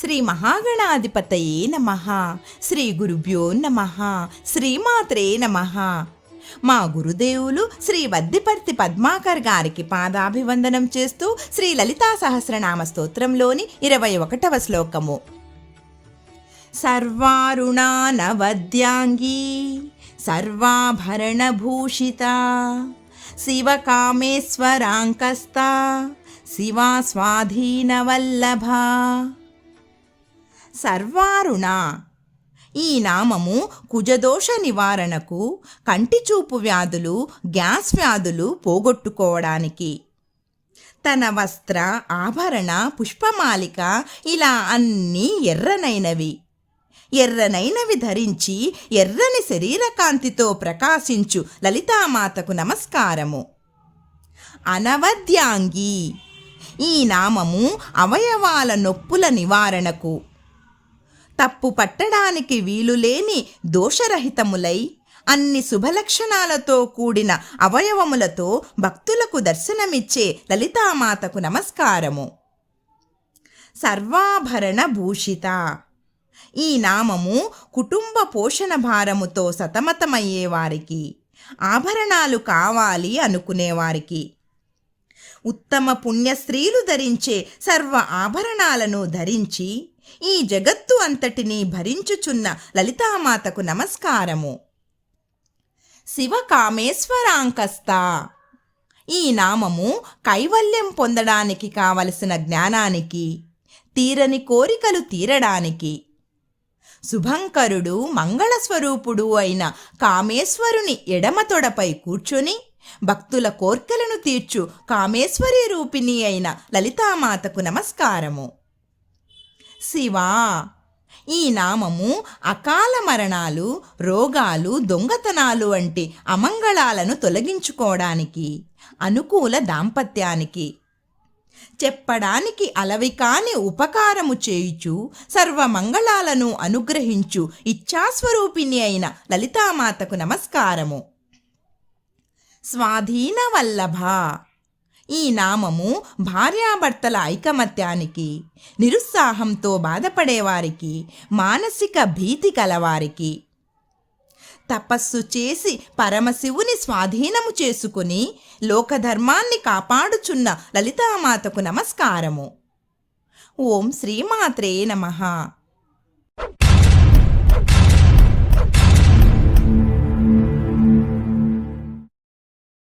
శ్రీ మహాగణాధిపతయే నమ. శ్రీ గురుభ్యో నమ. శ్రీమాత్రే నమ. మా గురుదేవులు శ్రీ వద్దిపర్తి పద్మాకర్ గారికి పాదాభివందనం చేస్తూ శ్రీ లలితా సహస్రనామ స్తోత్రంలోని ఇరవై ఒకటవ శ్లోకము. సర్వారుణానవద్యాంగీ సర్వాభరణభూషిత శివకామేశ్వరాంకస్త శివా స్వాధీనవల్లభ సర్వారుణ. ఈ నామము కుజదోష నివారణకు కంటిచూపు వ్యాధులు గ్యాస్ వ్యాధులు పోగొట్టుకోవడానికి. తన వస్త్ర ఆభరణ పుష్పమాలిక ఇలా అన్నీ ఎర్రనైనవి. ఎర్రనైనవి ధరించి ఎర్రని శరీరకాంతితో ప్రకాశించు లలితామాతకు నమస్కారము. అనవద్యాంగి. ఈ నామము అవయవాల నొప్పుల నివారణకు తప్పు పట్టడానికి వీలులేని దోషరహితములై అన్ని శుభలక్షణాలతో కూడిన అవయవములతో భక్తులకు దర్శనమిచ్చే లలితామాతకు నమస్కారము. సర్వాభరణ భూషిత. ఈ నామము కుటుంబ పోషణ భారముతో సతమతమయ్యేవారికి ఆభరణాలు కావాలి అనుకునేవారికి ఉత్తమ పుణ్యస్త్రీలు ధరించే సర్వ ఆభరణాలను ధరించి ఈ జగత్తు అంతటినీ భరించుచున్న లలితామాతకు నమస్కారము. శివకామేశ్వరాంకస్త ఈ నామము కైవల్యం పొందడానికి కావలసిన జ్ఞానానికి తీరని కోరికలు తీరడానికి. శుభంకరుడు మంగళస్వరూపుడు అయిన కామేశ్వరుని ఎడమ తొడపై కూర్చొని భక్తుల కోర్కెలను తీర్చు. కామేశ్వరి రూపిణి అయిన లలితామాతకు నమస్కారము. శివా ఈ నామము అకాల మరణాలు రోగాలు దొంగతనాలు వంటి అమంగళాలను తొలగించుకోవడానికి అనుకూల దాంపత్యానికి చెప్పడానికి అలవి కాని ఉపకారము చేయుచు సర్వమంగళాలను అనుగ్రహించు ఇచ్ఛాస్వరూపిణి అయిన లలితామాతకు నమస్కారము. స్వాధీన వల్లభ ఈ నామము భార్యాభర్తల ఐకమత్యానికి నిరుత్సాహంతో బాధపడేవారికి మానసిక భీతి కలవారికి. తపస్సు చేసి పరమశివుని స్వాధీనము చేసుకుని లోకధర్మాన్ని కాపాడుచున్న లలితామాతకు నమస్కారము. ఓం శ్రీమాత్రే నమః.